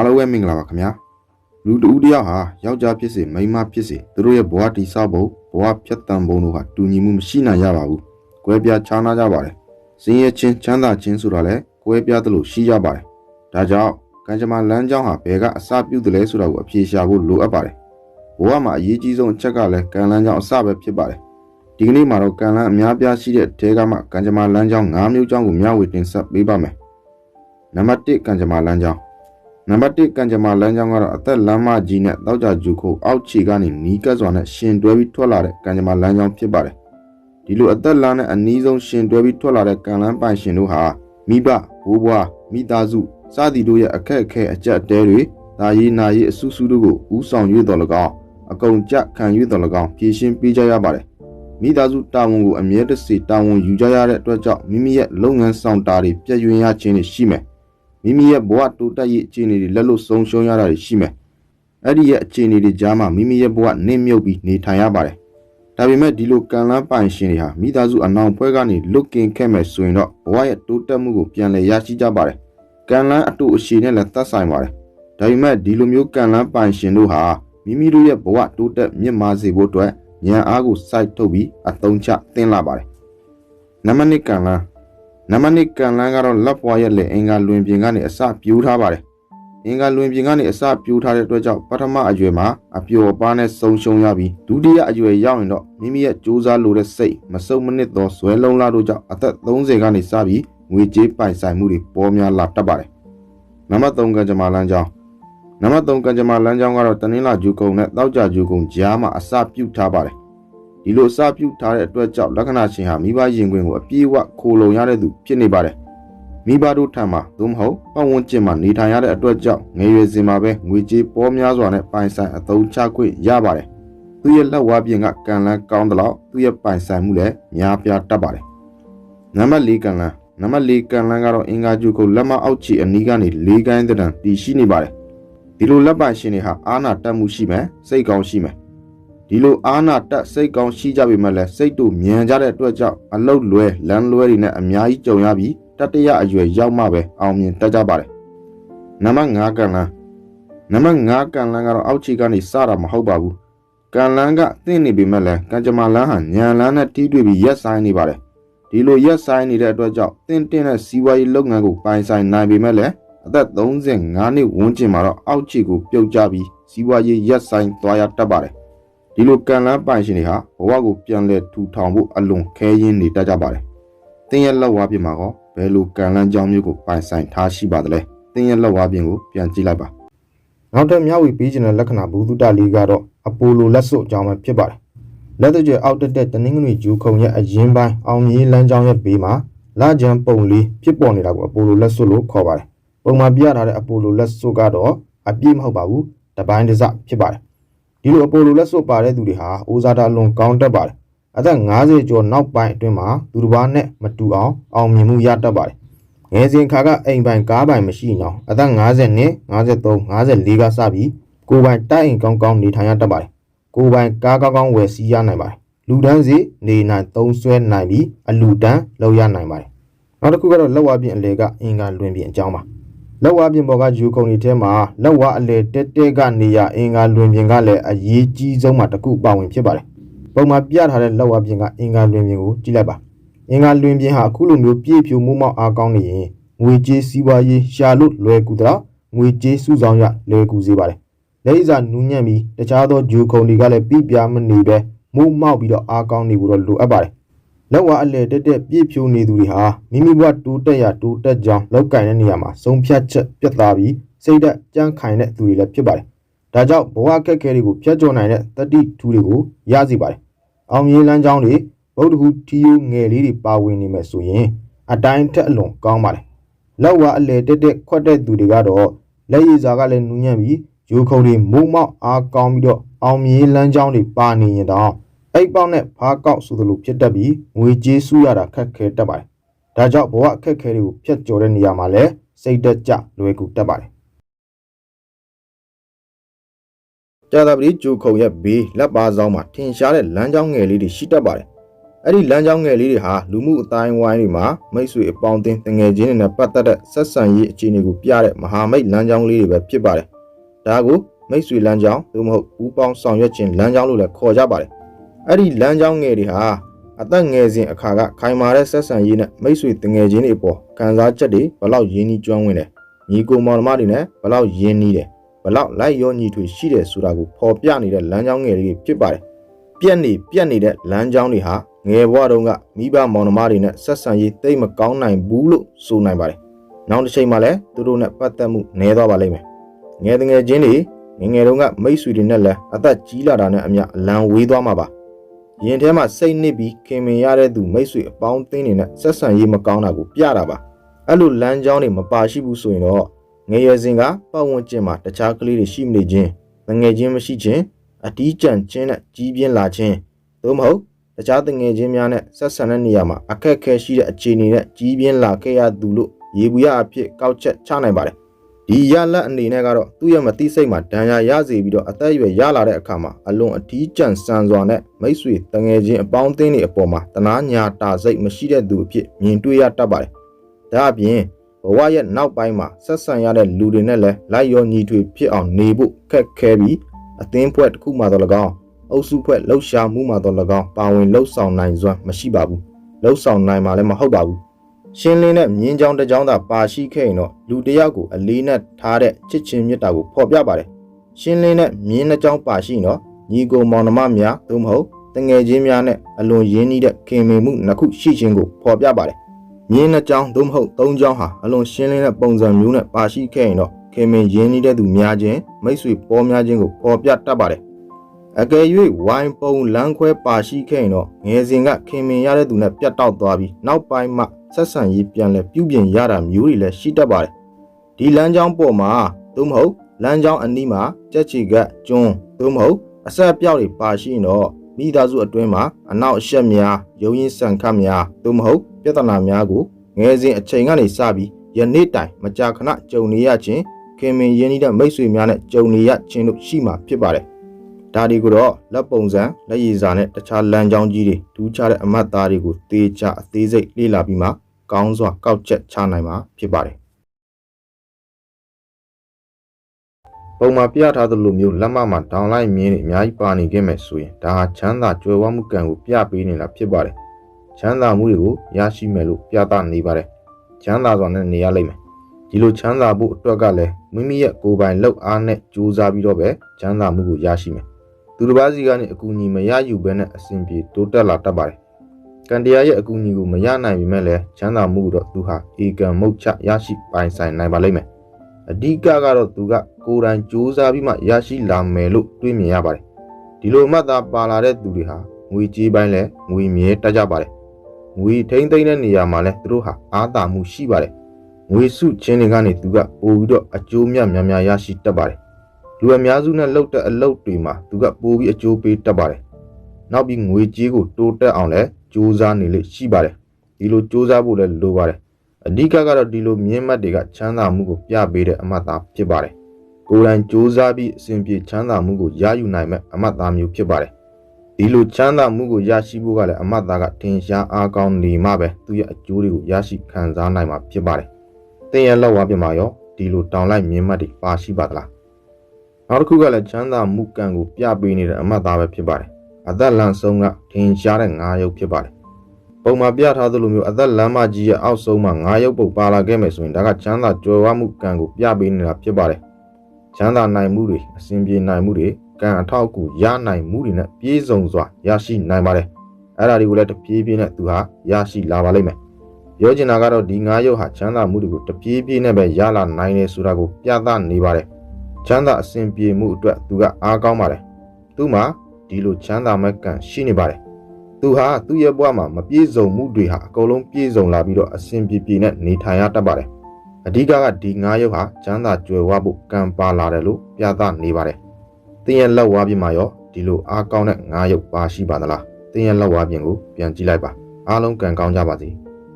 အားလုံးပဲမင်္ဂလာပါခင်ဗျာလူတဦးတယောက်ဟာယောက်ျားဖြစ်စေမိန်းမဖြစ်စေသူတို့ရဲ့ဘဝတိဆောက်ပုံဘဝဖြတ်တန်ပုံတို့ဟာတူညီမှုမရှိနိုင်ကြပါဘူးကွဲပြားခြားနားကြပါတယ်စင်ရဲ့ချင်းချမ်းသာချင်းဆိုတာလည်းကွဲပြားသလိုရှိကြပါတယ်ဒါကြောင့်ကံကြမ္မာလမ်းကြောင်းဟာဘယ်ကအစပြုတ်တယ်လဲဆိုတာကိုအဖြေရှာဖို့လိုအပ်ပါတယ်ဘဝမှာအရေးကြီးဆုံးအချက်ကလည်းကံလမ်းကြောင်းအစပဲဖြစ်ပါတယ်ဒီကနေ့မှာတော့ကံလမ်းအများပြားရှိတဲ့တဲကမှကံကြမ္မာလမ်းကြောင်း၅မျိုးကြောင်းကိုမျှဝေတင်ဆက်ပေးပါမယ်နံပါတ်1ကံကြမ္မာလမ်းကြောင်း နံပါတ်1ကံကြမ္မာလမ်းကြောင်းကတော့အသက်လမ်းမကြီးနဲ့တောက်ကြဂျူခိုအောက်ခြေကနေနီးကပ်စွာနဲ့ရှင်တွဲပြီးထွက်လာတဲ့ကံကြမ္မာလမ်းကြောင်းဖြစ်ပါတယ်ဒီလိုအသက်လမ်းနဲ့အနီးဆုံးရှင်တွဲပြီးထွက်လာတဲ့ကံလမ်းပိုင်ရှင်တို့ဟာမိဘဘိုးဘွားမိသားစုစသည်တို့ရဲ့အခက်အခဲအကြက်တဲတွေဒါရီနာရီအဆူဆူတို့ကိုဥဆောင်ရွေးတော်၎င်းအကုန်ကြခံရွေးတော်၎င်းဖြည့်ရှင်းပေးကြရပါတယ်မိသားစုတာဝန်ကိုအမြဲတစေတာဝန်ယူကြရတဲ့အတွက်ကြောင့်မိမိရဲ့လုပ်ငန်းဆောင်တာတွေပြည့်ရွင်ရခြင်းတွေရှိမယ် မိမိရဲ့ဘဝတိုးတက်ရေးအခြေအနေတွေလက်လွတ်ဆုံးရှုံးရတာတွေရှိမယ်။အဲ့ဒီရဲ့အခြေအနေတွေကြားမှာမိမိရဲ့ဘဝနစ်မြုပ်ပြီးနေထိုင်ရပါတယ်။ဒါပေမဲ့ဒီလိုကံလန်းပိုင်ရှင်တွေဟာမိသားစုအနောင်ဖွဲကနေလွတ်ကင်ခဲ့မယ်ဆိုရင်တော့ဘဝရဲ့တိုးတက်မှုကိုပြန်လည်ရရှိကြပါတယ်။ကံလန်းအတူအရှိနဲ့လည်းသက်ဆိုင်ပါတယ်။ဒါပေမဲ့ဒီလိုမျိုးကံလန်းပိုင်ရှင်တို့ဟာမိမိတို့ရဲ့ဘဝတိုးတက်မြင့်မားစေဖို့အတွက်ဉာဏ်အားကိုစိုက်ထုတ်ပြီးအသုံးချသင်လာပါတယ်။နံပါတ်1ကံလန်း နံပါတ်1ကန်လန်းကတော့လက်ပွားရဲ့လေအင်္ဂါလွင်ပြင်ကနေအစပြိုးထားပါတယ်။အင်္ဂါလွင်ပြင်ကနေအစပြိုးထားတဲ့အတွက်ကြောင့်ပထမအရွယ်မှာအပျော်ပါးနဲ့ဆုံရှုံရပြီးဒုတိယအရွယ်ရောက်ရင်တော့မိမိရဲ့စူးစမ်းလိုတဲ့စိတ်မစုံမနစ်သောဇွဲလုံးလာတို့ကြောင့်အသက်30ကနေစပြီးငွေကြေးပိုင်ဆိုင်မှုတွေပေါ်များလာတတ်ပါတယ်။နံပါတ်3ကံကြမ္မာလန်းကြောင်းနံပါတ်3ကံကြမ္မာလန်းကြောင်းကတော့တနင်္လာဂျူကုံနဲ့တောက်ကြဂျူကုံကြားမှာအစပြုတ်ထားပါတယ်။ ဒီလိုအစပြုတ်ထားတဲ့အတွက်ကြောင့်လက္ခဏာရှင်ဟာမိဘရင်ခွင်ကိုအပြည့်အဝခိုလုံရတဲ့သူဖြစ်နေပါတယ်။မိဘတို့ထံမှာသို့မဟုတ်ပတ်ဝန်းကျင်မှာနေထိုင်ရတဲ့အတွက်ကြောင့်ငယ်ရွယ်စဉ်မှာပဲငွေကြေးပေါ်များစွာနဲ့ပိုင်ဆိုင်အသုံးချခွင့်ရပါတယ်။သူရဲ့လက်ဝါးပြင်ကကံလန်းကောင်းသလောက်သူရဲ့ပိုင်ဆိုင်မှုလည်းများပြားတတ်ပါတယ်။နံပါတ်၄ကံလန်းနံပါတ်၄ကံလန်းကတော့အင်္ဂါကျုကိုလက်မအောက်ချီအနီးကနေ၄ကိုင်းတံတည်ရှိနေပါတယ်။ဒီလိုလက်ပိုင်ရှင်တွေဟာအာနာတတ်မှုရှိမယ်စိတ်ကောင်းရှိမယ် ဒီလိုအာနာတက်စိတ်ကောင်းရှိကြပေမဲ့လည်းစိတ်တို့မြန်ကြတဲ့အတွက်ကြောင့်အလုတ်လွဲလမ်းလွဲတွေနဲ့အများကြီးကြုံရပြီးတတရအရွယ်ရောက်မှပဲအောင်မြင်တတ်ကြပါတယ်နံပါတ်5ကန်လန်းနံပါတ်5ကန်လန်းကတော့အောက်ခြေကနေစတာမဟုတ်ပါဘူးကန်လန်းကသင့်နေပေမဲ့လည်းကံကြမ္မာလန်းဟာညံလန်းနဲ့တီးတွေ့ပြီးရက်ဆိုင်နေပါတယ်ဒီလိုရက်ဆိုင်နေတဲ့အတွက်ကြောင့်တင့်တင့်တဲ့စီးပွားရေးလုပ်ငန်းကိုပိုင်ဆိုင်နိုင်ပေမဲ့လည်းအသက်35နှစ်ဝန်းကျင်မှာတော့အောက်ခြေကိုပြုတ်ကျပြီးစီးပွားရေးရက်ဆိုင်သွားရတတ်ပါတယ် ဒီလိုကံလန်းပိုင်ရှင်တွေဟာဘဝကိုပြန်လဲထူထောင်ဖို့အလွန်ခဲရင်းနေတတ်ကြပါတယ်။တင်းရဲ့လက်ဝါးပြင်မှာကောဘယ်လိုကံလန်းကြောင်းမျိုးကိုပိုင်ဆိုင်ထားရှိပါသလဲ။တင်းရဲ့လက်ဝါးပြင်ကိုပြန်ကြည့်လိုက်ပါ။နောက်ထပ်မြဝီပေးခြင်းတဲ့လက္ခဏာဘူးတုတလေးကတော့အပိုလိုလက်စွပ်အကြောင်းပဲဖြစ်ပါတယ်။လက်သွကျအောက်တက်တဲ့တနင်္ဂနွေဂျူခုံရဲ့အရင်ပိုင်းအောင်မြေးလမ်းကြောင်းရဲ့ဘေးမှာလာကြံပုံလေးဖြစ်ပေါ်နေတာကိုအပိုလိုလက်စွပ်လို့ခေါ်ပါတယ်။ပုံမှန်ပြထားတဲ့အပိုလိုလက်စွပ်ကတော့အပြည့်မဟုတ်ပါဘူး။တပိုင်းတစ်စဖြစ်ပါတယ် ဒီလိုအပိုလိုလက်စွပ်ပါတဲ့သူတွေဟာအိုဇာတာလွန်ကောင်းတတ်ပါတယ်အသက်50ကျော်နောက်ပိုင်းအတွင်းမှာသူတစ်ပါးနဲ့မတူအောင်အောင်မြင်မှုရတတ်ပါတယ်ငယ်စဉ်ခါကအိမ်ပိုင်ကားပိုင်မရှိအောင်အသက်50နဲ့53 54ကစပြီးကိုယ်ပိုင်တိုက်အိမ်ကောင်းကောင်းနေထိုင်ရတတ်ပါတယ်ကိုယ်ပိုင်ကားကောင်းကောင်းဝယ်စီးရနိုင်ပါတယ်လူတန်းစီနေနိုင်သုံးဆွဲနိုင်ပြီးအလူတန်းလောက်ရနိုင်ပါတယ်နောက်တစ်ခုကတော့လက်ဝါပြင်အလေကအင်္ဂါလွင်ပြင်အကြောင်းပါ လက်ဝါပြင်ပေါ်ကယူခုံတွေထဲမှာလက်ဝါအလေတက်တက်ကနေရအင်္ဂါလွင်ပြင်ကလည်းအရေးကြီးဆုံးမှာတစ်ခုပါဝင်ဖြစ်ပါတယ်။ပုံမှာပြထားတဲ့လက်ဝါပြင်ကအင်္ဂါလွင်ပြင်ကိုကြည့်လိုက်ပါ။အင်္ဂါလွင်ပြင်ဟာအခုလိုမျိုးပြည့်ဖြူမှုမောက်အားကောင်းနေရင်ငွေကြေးစီးပွားရေးရှာလို့လွယ်ကူတော့ငွေကြေးစုဆောင်ရလွယ်ကူစေပါတယ်။လက်ရည်စာနူးညံ့ပြီးတခြားသောဂျူခုံတွေကလည်းပြပြမနေပဲမှုမောက်ပြီးတော့အားကောင်းနေဖို့တော့လိုအပ်ပါတယ်။ လက်ဝါအလဲတက်တက်ပြည့်ဖြိုးနေသူတွေဟာမိမိဘဝတိုးတက်ရတိုးတက်ကြောင်းလောက်ကင်တဲ့နေရာမှာဆုံးဖြတ်ချက်ပြတ်သားပြီးစိတ်ဓာတ်ကြမ်းခိုင်တဲ့သူတွေလည်းဖြစ်ပါတယ်။ဒါကြောင့်ဘဝအခက်အခဲတွေကိုဖျက်ချော်နိုင်တဲ့တတိထူတွေကိုရစေပါတယ်။အောင်မြင်လန်းကြောင်းတွေဗုဒ္ဓဟူထီယိုငယ်လေးတွေပါဝင်နေမယ်ဆိုရင်အတိုင်းထက်အလွန်ကောင်းပါတယ်။လက်ဝါအလဲတက်တက်ခွက်တဲ့သူတွေကတော့လက်ရည်စာကလည်းနူးညံ့ပြီးရိုးခုံတွေမုံမောက်အားကောင်းပြီးတော့အောင်မြင်လန်းကြောင်းတွေပါနေရင်တော့ အိတ်ပေါက်နဲ့ဖားကောက်ဆိုသလိုဖြစ်တတ်ပြီးငွေကြေးစုရတာခက်ခဲတတ်ပါတယ်။ဒါကြောင့်ဘဝအခက်ခဲတွေကိုဖျက်ကျော်တဲ့နေရာမှာလည်းစိတ်တက်ကြလွယ်ကူတတ်ပါတယ်။ကြာသပတေးဂျူခုံရဲ့ဘေးလက်ပါဆောင်မှာထင်ရှားတဲ့လမ်းကြောင်းငယ်လေးတွေရှိတတ်ပါတယ်အဲ့ဒီလမ်းကြောင်းငယ်လေးတွေဟာလူမှုအတိုင်းဝိုင်းတွေမှာမိတ်ဆွေအပေါင်းအသင်းတငယ်ချင်းတွေနဲ့ပတ်သက်တဲ့ဆက်ဆံရေးအခြေအနေကိုပြတဲ့မဟာမိတ်လမ်းကြောင်းလေးတွေပဲဖြစ်ပါတယ်။ဒါကိုမိတ်ဆွေလမ်းကြောင်းသို့မဟုတ်ပူးပေါင်းဆောင်ရွက်ခြင်းလမ်းကြောင်းလို့လည်းခေါ်ကြပါတယ်။ အဲ့ဒီလမ်းကြောင်းငယ်တွေဟာအသက်ငယ်စဉ်အခါကခိုင်မာတဲ့ဆက်ဆံရေးနဲ့မိတ်ဆွေတငယ်ချင်းတွေအပေါ်ခံစားချက်တွေဘလောက်ရင်းနှီးကျွမ်းဝင်တယ်။ညီကိုမောင်နှမတွေနဲ့ဘလောက်ရင်းနှီးတယ်။ဘလောက်လိုက်ရောညီထွေရှိတယ်ဆိုတာကိုပေါ်ပြနေတဲ့လမ်းကြောင်းငယ်လေးတွေဖြစ်ပါတယ်။ပြက်နေပြက်နေတဲ့လမ်းကြောင်းတွေဟာငယ်ဘဝတုန်းကမိဘမောင်နှမတွေနဲ့ဆက်ဆံရေးတိတ်မကောင်းနိုင်ဘူးလို့ဆိုနိုင်ပါတယ်။နောက်တစ်ချိန်မှာလည်းသူတို့နဲ့ပတ်သက်မှုနည်းသွားပါလိမ့်မယ်။ငယ်တငယ်ချင်းတွေငယ်ငယ်တုန်းကမိတ်ဆွေတွေနဲ့လည်းအသက်ကြီးလာတာနဲ့အမျှအလံဝေးသွားမှာပါ။ ရင်ထဲမှာစိတ်နစ်ပြီးခင်မင်ရတဲ့သူမိတ်ဆွေအပေါင်းအသင်းတွေနဲ့ဆက်ဆံရေးမကောင်းတာကိုပြတာပါ။အဲ့လိုလမ်းကြောင်းတွေမပါရှိဘူးဆိုရင်တော့ငယ်ရွယ်စဉ်ကပတ်ဝန်းကျင်မှာတခြားကလေးတွေရှိမနေခြင်းငယ်ချင်းမရှိခြင်းအတီးကျန်ခြင်းနဲ့ကြီးပြင်းလာခြင်းသို့မဟုတ်တခြားတငယ်ချင်းများနဲ့ဆက်ဆံတဲ့နေရာမှာအခက်အခဲရှိတဲ့အခြေအနေနဲ့ကြီးပြင်းလာခဲ့ရသူလို့ရေဘူးရအဖြစ်ကောက်ချက်ချနိုင်ပါတယ် ဒီရလက်အနေနဲ့ကတော့သူ့ရဲ့မသိစိတ်မှာဒဏ်ရာရစေပြီးတော့အသက်အရွယ်ရလာတဲ့အခါမှာအလွန်အထီးကျန်ဆန်စွာနဲ့မိတ်ဆွေတငယ်ချင်းအပေါင်းအသင်းတွေအပေါ်မှာတနာညာတာစိတ်မရှိတဲ့သူအဖြစ်မြင်တွေ့ရတတ်ပါတယ်ဒါအပြင်ဘဝရဲ့နောက်ပိုင်းမှာဆက်ဆံရတဲ့လူတွေနဲ့လည်းလိုက်ရောညီထွေဖြစ်အောင်နေဖို့ခက်ခဲပြီးအသင်းဖွဲ့တစ်ခုမှတော့၎င်းအုပ်စုဖွဲ့လှုပ်ရှားမှုမှတော့၎င်းပါဝင်လှုပ်ဆောင်နိုင်စွမ်းမရှိပါဘူးလှုပ်ဆောင်နိုင်မှလည်းမဟုတ်ပါဘူး ရှင်းလင်းတဲ့မြင်းချောင်းတစ်ချောင်းသာပါရှိခဲ့ရင်တော့လူတစ်ယောက်ကိုအလေးနဲ့ထားတဲ့ချစ်ချင်းမေတ္တာကိုဖော်ပြပါတယ်ရှင်းလင်းတဲ့မြင်းနှချောင်းပါရှိရင်တော့ညီကိုမောင်နှမများသို့မဟုတ်တငယ်ချင်းများနဲ့အလွန်ရင်းနှီးတဲ့ခင်မင်မှုနှစ်ခုရှိခြင်းကိုဖော်ပြပါတယ်မြင်းနှစ်ချောင်းသို့မဟုတ်သုံးချောင်းဟာအလွန်ရှင်းလင်းတဲ့ပုံစံမျိုးနဲ့ပါရှိခဲ့ရင်တော့ခင်မင်ရင်းနှီးတဲ့သူများခြင်းမိတ်ဆွေပေါ်များခြင်းကိုဖော်ပြတတ်ပါတယ်အကယ်၍ဝိုင်းပုံလမ်းခွဲပါရှိခဲ့ရင်တော့ငယ်စဉ်ကခင်မင်ရတဲ့သူနဲ့ပြတ်တောက်သွားပြီးနောက်ပိုင်းမှ ဆက်ဆံရေးပြန်လဲပြုပြင်ရတာမျိုးတွေလည်းရှိတတ်ပါတယ်ဒီလမ်းကြောင်းပေါ်မှာသို့မဟုတ်လမ်းကြောင်းအနီးမှာကြက်ချီကကျွန်းသို့မဟုတ်အဆက်အပြောက်တွေပါရှိရင်တော့မိသားစုအတွင်းမှာအနောက်အရှက်များရုံရင်းဆန်ခတ်များသို့မဟုတ်ပြဿနာများကိုငယ်စဉ်အချိန်ကနေစပြီးယနေ့တိုင်မကြာခဏကြုံနေရခြင်းခင်မင်ရင်းနှီးတဲ့မိတ်ဆွေများနဲ့ကြုံနေရခြင်းတို့ရှိမှာဖြစ်ပါတယ်။ ဒါဒီကိုတော့လက်ပုံစံလက်ရည်စာနဲ့တခြားလမ်းကြောင်းကြီးတွေဒူးချတဲ့အမတ်သားတွေကိုတေချာအသေးစိတ်လေ့လာပြီးမှကောင်းစွာကောက်ချက်ချနိုင်မှာဖြစ်ပါတယ်။ပုံမှာပြထားသလိုမျိုးလက်မမှာဒေါင်လိုက်မြင်းတွေအများကြီးပါနေခဲ့မယ်ဆိုရင်ဒါဟာချမ်းသာကြွယ်ဝမှုကံကိုပြပေးနေတာဖြစ်ပါတယ်။ချမ်းသာမှုတွေကိုရရှိမယ်လို့ပြသနေပါတယ်။ချမ်းသာစွာနဲ့နေရလိမ့်မယ်။ဒီလိုချမ်းသာဖို့အတွက်ကလည်းမိမိရဲ့ကိုယ်ပိုင်လောက်အားနဲ့ကြိုးစားပြီးတော့ပဲချမ်းသာမှုကိုရရှိမယ်။ သူတစ်ပါးစီကနေအကူအညီမရယူဘဲနဲ့အစဉ်ပြေတိုးတက်လာတတ်ပါတယ်။ကံတရားရဲ့အကူအညီကိုမရနိုင်ပေမဲ့လည်းချမ်းသာမှုတော့သူဟာဧကံမုတ်ချရရှိပိုင်ဆိုင်နိုင်ပါလိမ့်မယ်။အဓိကကတော့သူကကိုယ်တိုင်စူးစမ်းပြီးမှရရှိလာမယ်လို့တွေးမြင်ရပါတယ်ဒီလိုမှတ်သားပါလာတဲ့သူတွေဟာငွေကြေးပိုင်းလဲငွေမြဲတတ်ကြပါတယ်ငွေထိမ့်သိမ့်တဲ့နေရာမှာလဲသူတို့ဟာအားသာမှုရှိပါတယ်ငွေစုချင်းတွေကနေသူကပို့ပြီးတော့အကျိုးမြတ်များများရရှိတတ်ပါတယ် လူအများစုနဲ့လှုပ်တဲ့အလုပ်တွေမှာသူကပို့ပြီးအကျိုးပေးတတ်ပါတယ်နောက်ပြီးငွေကြေးကိုတိုးတက်အောင်လဲစူးစမ်းနေလေရှိပါတယ်ဒီလိုစူးစမ်းဖို့လဲလိုပါတယ်အဓိကကတော့ဒီလိုမြင့်မတ်တွေကချမ်းသာမှုကိုပြပေးတဲ့အမတ်သားဖြစ်ပါတယ်။ကိုယ်တိုင်စူးစမ်းပြီးအစဉ်ပြေချမ်းသာမှုကိုရယူနိုင်မဲ့အမတ်သားမျိုးဖြစ်ပါတယ်။ဒီလိုချမ်းသာမှုကိုရရှိဖို့ကလည်းအမတ်သားကထင်ရှားအားကောင်းနေမှပဲသူရဲ့အကျိုးတွေကိုရရှိခံစားနိုင်မှာဖြစ်ပါတယ်။သင်ရဲ့လောက်ဝါပြမှာရောဒီလိုတောင်းလိုက်မြင့်မတ်တွေပါရှိပါသလား။ နောက်တစ်ခုကလည်းချမ်းသာမှုကံကိုပြပေးနေတဲ့အမတ်သားပဲဖြစ်ပါတယ်။အသက်လန်ဆုံးကထင်ရှားတဲ့ငါးရုပ်ဖြစ်ပါတယ်ပုံမှာပြထားသလိုမျိုးအသက်လမ်းမကြီးရဲ့အောက်ဆုံးမှာငါးရုပ်ပုတ်ပါလာခဲ့မယ်ဆိုရင်ဒါကချမ်းသာကြွယ်ဝမှုကံကိုပြပေးနေတာဖြစ်ပါတယ်။ချမ်းသာနိုင်မှုတွေအစဉ်ပြေနိုင်မှုတွေကံအထောက်အကူရနိုင်မှုတွေနဲ့ပြည့်စုံစွာရရှိနိုင်ပါတယ်။အဲ့ဒါတွေကိုလည်းတပြေးပြေးနဲ့သူဟာရရှိလာပါလိမ့်မယ်။ပြောချင်တာကတော့ဒီငါးရုပ်ဟာချမ်းသာမှုတွေကိုတပြေးပြေးနဲ့ပဲရလာနိုင်တယ်ဆိုတာကိုပြသနေပါတယ်။ ချမ်းသာအစဉ်ပြေမှုအတွက်သူကအားကောင်းပါတယ်။သူ့မှာဒီလိုချမ်းသာမဲ့ကံရှိနေပါတယ်သူဟာသူ့ရဲ့ဘဝမှာမပြည့်စုံမှုတွေဟာအကုန်လုံးပြည့်စုံလာပြီးတော့အစဉ်ပြေပြေနဲ့နေထိုင်ရတတ်ပါတယ်။အဓိကကဒီငါးရုပ်ဟာချမ်းသာကြွယ်ဝဖို့ကံပါလာတယ်လို့ပြသနေပါတယ်။တင်းရဲ့လက်ဝါးပြင်မှာရောဒီလိုအားကောင်းတဲ့ငါးရုပ်ပါရှိပါသလား။တင်းရဲ့လက်ဝါးပြင်ကိုပြန်ကြည့်လိုက်ပါ။အားလုံးကံကောင်းကြပါစေ။